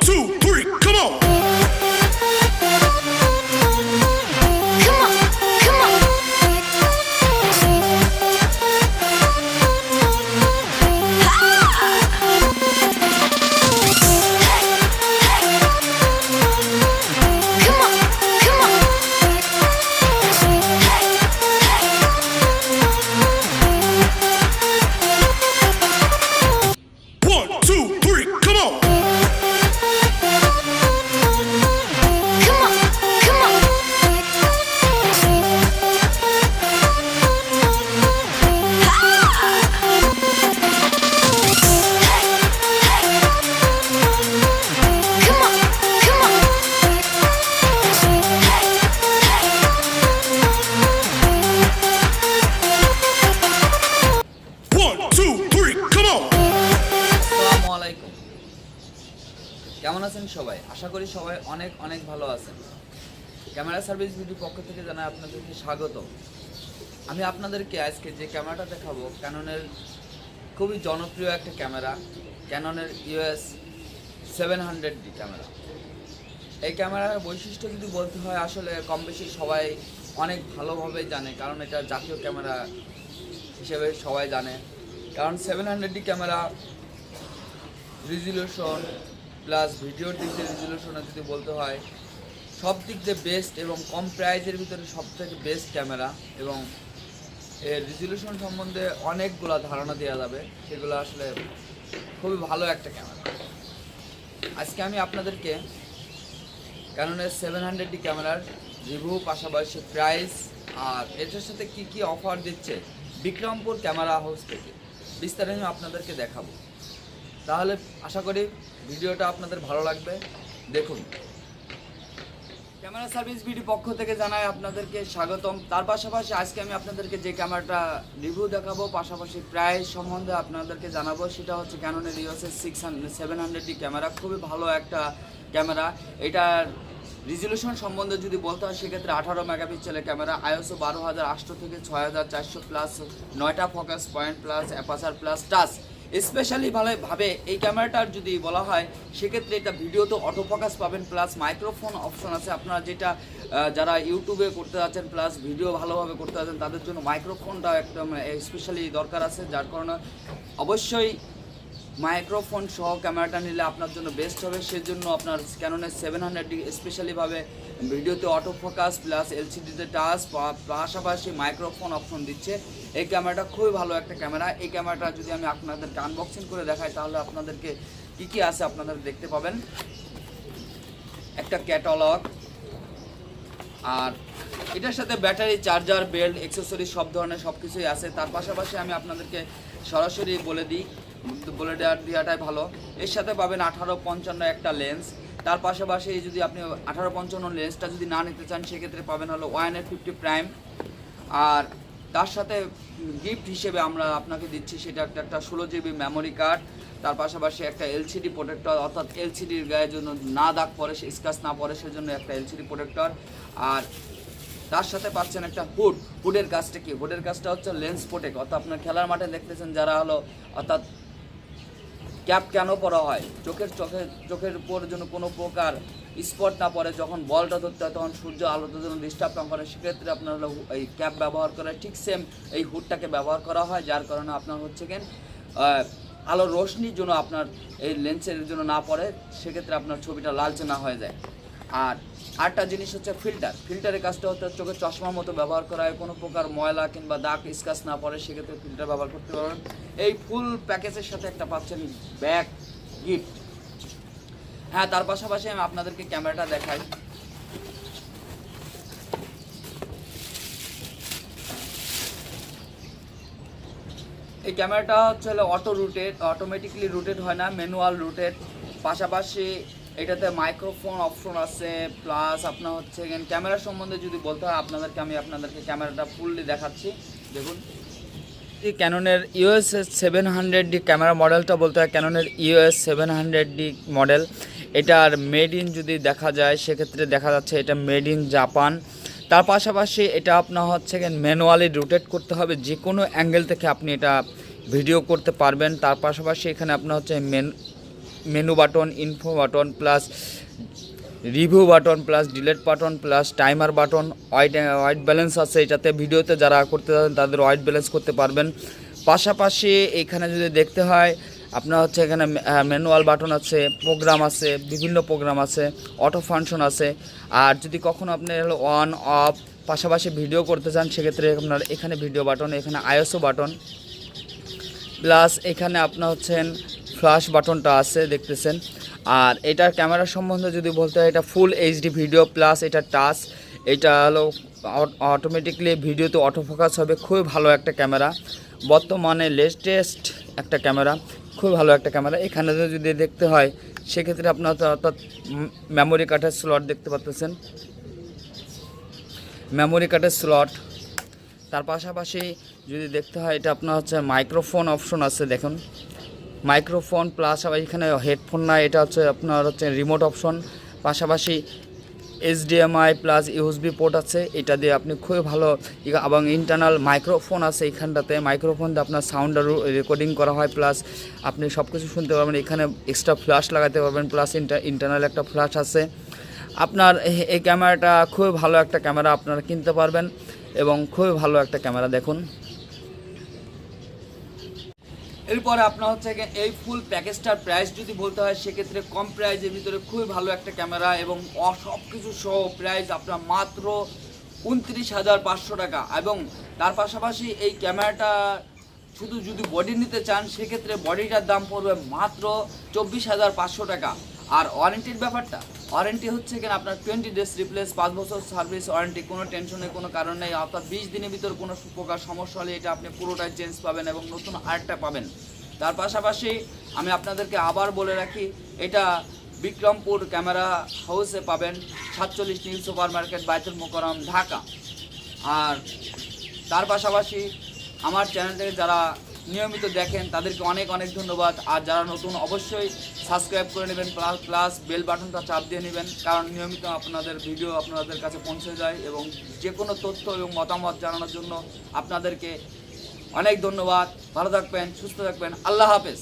two, কেমন আছেন সবাই? আশা করি সবাই অনেক অনেক ভালো আছেন। ক্যামেরা সার্ভিস ভিডিও পক্ষ থেকে জানাই আপনাদেরকে স্বাগত। আমি আপনাদেরকে আজকে যে ক্যামেরাটা দেখাবো ক্যাননের খুবই জনপ্রিয় একটা camera ক্যাননের EOS seven hundred D camera. এই ক্যামেরার বৈশিষ্ট্য যদি বলতে হয়, আসলে কম বেশি সবাই অনেক ভালোভাবে জানে, কারণ এটা জাতীয় ক্যামেরা হিসেবে সবাই জানে। কারণ seven hundred D camera resolution plus ভিডিওর দিক দিয়ে রিজলিউশনে যদি বলতে হয়, সব দিক দিয়ে বেস্ট এবং কম প্রাইজের ভিতরে সব থেকে বেস্ট ক্যামেরা এবং এর রিজলিউশন সম্বন্ধে অনেকগুলো ধারণা দেওয়া যাবে। সেগুলো আসলে খুবই ভালো একটা ক্যামেরা আজকে আমি আপনাদেরকে ক্যাননের সেভেন হান্ড্রেড ক্যামেরার রিভিউ পাশাপাশি প্রাইস আর এটার সাথে কি কি অফার দিচ্ছে, বিক্রমপুর ক্যামেরা হাউস থেকে বিস্তারিত আমি আপনাদেরকে দেখাবো। তাহলে আশা করি ভিডিওটা আপনাদের ভালো লাগবে। দেখুন। ক্যামেরা সার্ভিস বিডি পক্ষ থেকে জানাই আপনাদেরকে স্বাগতম। তার পাশাপাশি আজকে আমি আপনাদেরকে যে ক্যামেরাটা রিভিউ দেখাবো, পাশাপাশি প্রাইস সম্বন্ধে আপনাদেরকে জানাব, সেটা হচ্ছে ক্যাননের EOS six hundred seven hundred D camera. খুবই ভালো একটা ক্যামেরা। এটার রিজলিউশন সম্বন্ধে যদি বলতে হয়, সেক্ষেত্রে আঠারো মেগাপিক্সেলের ক্যামেরা আইএসও বারো হাজার আটশো থেকে ছয় হাজার চারশো প্লাস নয়টা focus point plus aperture plus touch specially ভালো ভাবে এই ক্যামেরাটার যদি বলা হয়, সেক্ষেত্রে এটা ভিডিওতে অটো ফোকাস পাবেন প্লাস মাইক্রোফোন অপশন আছে। আপনারা যেটা যারা ইউটিউবে করতে যাচ্ছেন প্লাস ভিডিও ভালোভাবে করতে যাচ্ছেন, তাদের জন্য মাইক্রোফোনটা একদম স্পেশালি দরকার আছে, যার কারণে অবশ্যই মাইক্রোফোন সহ ক্যামেরাটা নিলে আপনার জন্য বেস্ট হবে। সেজন্য আপনার ক্যাননের সেভেন হান্ড্রেড স্পেশালিভাবে ভিডিওতে অটো ফোকাস প্লাস এলসিডিতে টাচ পাশাপাশি মাইক্রোফোন অপশন দিচ্ছে। এই ক্যামেরাটা খুবই ভালো একটা ক্যামেরা। এই ক্যামেরাটা যদি আমি আপনাদেরকে আনবক্সিং করে দেখাই, তাহলে আপনাদেরকে কী কী আছে আপনারা দেখতে পাবেন? একটা ক্যাটালগ আর এটার সাথে ব্যাটারি চার্জার বেল্ট অ্যাক্সেসরি সব ধরনের সব কিছুই আছে। তার পাশাপাশি আমি আপনাদেরকে সরাসরি বলে দিই বলে দেওয়ার দেওয়াটাই ভালো। এর সাথে পাবেন আঠারো পঞ্চান্ন একটা লেন্স তার পাশাপাশি যদি আপনি আঠারো পঞ্চান্ন লেন্সটা যদি না নিতে চান, সেক্ষেত্রে পাবেন হলো ওয়ানের ফিফটি প্রাইম আর তার সাথে গিফট হিসেবে আমরা আপনাকে দিচ্ছি সেটা একটা একটা ষোলো জিবি মেমোরি কার্ড তার পাশাপাশি একটা এলসিডি প্রোটেক্টর অর্থাৎ এলসিডির গায়ের জন্য না দাগ পড়ে স্কাচ না পড়ে, সেজন্য একটা এলসিডি প্রোটেক্টর আর তার সাথে পাচ্ছেন একটা হুড হুডের কাজটা কি? হুডের কাজটা হচ্ছে লেন্স প্রোটেক্ট অর্থাৎ আপনার খেলার মাঠে দেখতেছেন যারা হলো, অর্থাৎ ক্যাপ কেন পরা হয়? চোখের চোখের চোখের উপর যেন কোনো প্রকার স্পট না পড়ে, যখন বলটা ধরতে হয়, তখন সূর্য আলোতে যেন ডিস্টার্ব না করে, সেক্ষেত্রে আপনার এই ক্যাপ ব্যবহার করে ঠিক সেম এই হুডটাকে ব্যবহার করা হয়, যার কারণে আপনার হচ্ছে কেন আলোর রোশনির জন্য আপনার এই লেন্সের জন্য না পড়ে, সেক্ষেত্রে আপনার ছবিটা লালচে না হয়ে যায়। আর আরেকটা জিনিস হচ্ছে ফিল্টার ফিল্টারের কাজটা হচ্ছে চোখের চশমার মতো ব্যবহার করা হয় কোনো প্রকার ময়লা কিংবা দাগ স্কাচ না পড়ে, সেক্ষেত্রে ফিল্টার ব্যবহার করতে পারবেন। এই ফুল প্যাকেজের সাথে একটা পাচ্ছেন ব্যাগ গিফট হ্যাঁ তার পাশাপাশি আমি আপনাদেরকে ক্যামেরাটা দেখাই। এই ক্যামেরাটা হচ্ছে অটো রুটেড অটোমেটিকলি রুটেড হয় না ম্যানুয়াল রুটেড পাশাপাশি এটাতে মাইক্রোফোন অপশন আছে প্লাস আপনার হচ্ছে ক্যামেরা সম্বন্ধে যদি বলতে হয়, আপনাদেরকে আমি আপনাদেরকে ক্যামেরাটা ফুললি দেখাচ্ছি। দেখুন। এই ক্যাননের EOS seven hundred D camera মডেলটা বলতে হয় ক্যাননের EOS seven hundred D model এটার মেড ইন যদি দেখা যায়, সেক্ষেত্রে দেখা যাচ্ছে এটা মেড ইন জাপান তার পাশাপাশি এটা আপনার হচ্ছে ম্যানুয়ালি রোটেট করতে হবে যে কোনো অ্যাঙ্গেল থেকে আপনি এটা ভিডিও করতে পারবেন। তার পাশাপাশি এখানে আপনার হচ্ছে main menu button info button plus review button plus delete button plus timer button white white balance আছে এটাতে ভিডিওতে যারা করতে চান তাদের হোয়াইট ব্যালেন্স করতে পারবেন। পাশাপাশি এখানে যদি দেখতে হয়, আপনার হচ্ছে এখানে ম্যানুয়াল বাটন আছে প্রোগ্রাম আছে, বিভিন্ন প্রোগ্রাম আছে অটো ফাংশন আছে। আর যদি কখনো আপনি অন অফ পাশাপাশি ভিডিও করতে চান, সেক্ষেত্রে আপনার এখানে ভিডিও বাটন এখানে আইএসও বাটন প্লাস এখানে আপনার হচ্ছেন ফ্ল্যাশ বাটনটা আছে, দেখতেছেন। আর এটার ক্যামেরা সম্বন্ধে যদি বলতে হয়, এটা ফুল এইচডি ভিডিও প্লাস এটা টাচ এটা হলো অটোমেটিকলি ভিডিওতে অটো ফোকাস হবে। খুবই ভালো একটা ক্যামেরা। বর্তমানে লেটেস্ট একটা ক্যামেরা খুব ভালো একটা ক্যামেরা। এখানে যদি দেখতে হয়, সেক্ষেত্রে আপনার অর্থাৎ মেমোরি কার্ডের স্লট দেখতে পাচ্ছেন মেমোরি কার্ডের স্লট তার পাশাপাশি যদি দেখতে হয়, এটা আপনার হচ্ছে মাইক্রোফোন অপশন আছে, দেখুন। মাইক্রোফোন প্লাস আবার এখানে হেডফোন না এটা হচ্ছে আপনার হচ্ছে রিমোট অপশন পাশাপাশি এইচডিএমআই প্লাস ইউএসবি পোর্ট আছে, এটা দিয়ে আপনি খুবই ভালো এবং ইন্টারনাল মাইক্রোফোন আছে এইখানটাতে। মাইক্রোফোন দিয়ে আপনার সাউন্ড রেকর্ডিং করা হয় প্লাস আপনি সব কিছু শুনতে পারবেন। এখানে এক্সট্রা ফ্ল্যাশ লাগাতে পারবেন প্লাস ইন্টারনাল একটা ফ্ল্যাশ আছে। আপনার এই- এই ক্যামেরাটা খুবই ভালো একটা ক্যামেরা আপনারা কিনতে পারবেন, এবং খুবই ভালো একটা ক্যামেরা দেখুন। এরপরে আপনার হচ্ছে এই ফুল প্যাকেজটার প্রাইস যদি বলতে হয়, সেক্ষেত্রে কম প্রাইজের ভিতরে খুবই ভালো একটা ক্যামেরা এবং সব কিছু সহ প্রাইস আপনার মাত্র উনত্রিশ হাজার পাঁচশো টাকা। এবং তার পাশাপাশি এই ক্যামেরাটা শুধু যদি বডি নিতে চান, সেক্ষেত্রে বডিটার দাম পড়বে মাত্র চব্বিশ হাজার পাঁচশো টাকা। আর ওয়ারেন্টির ব্যাপারটা ওয়ারেন্টি হচ্ছে কিনা আপনার টোয়েন্টি ডেজ রিপ্লেস পাঁচ বছর সার্ভিস ওয়ারেন্টি কোনো টেনশনের কোনো কারণ নেই, অর্থাৎ বিশ দিনের ভিতর কোনো প্রকার সমস্যা হলে এটা আপনি পুরোটাই চেঞ্জ পাবেন এবং নতুন আরেকটা পাবেন। তার পাশাপাশি আমি আপনাদেরকে আবার বলে রাখি, এটা বিক্রমপুর ক্যামেরা হাউসে পাবেন, সাতচল্লিশ নিউ সুপার মার্কেট বাইতুল মোকরম ঢাকা। আর তার পাশাপাশি আমার চ্যানেলটাকে যারা নিয়মিত দেখেন, তাদেরকে অনেক অনেক ধন্যবাদ। আর যারা নতুন, অবশ্যই সাবস্ক্রাইব করে নেবেন প্লাস বেল বাটনটা চাপ দিয়ে নেবেন, কারণ নিয়মিত আপনাদের ভিডিও আপনাদের কাছে পৌঁছে যায় এবং যে কোনো তথ্য এবং মতামত জানানোর জন্য আপনাদেরকে অনেক ধন্যবাদ। ভালো থাকবেন, সুস্থ থাকবেন। আল্লাহ হাফেজ।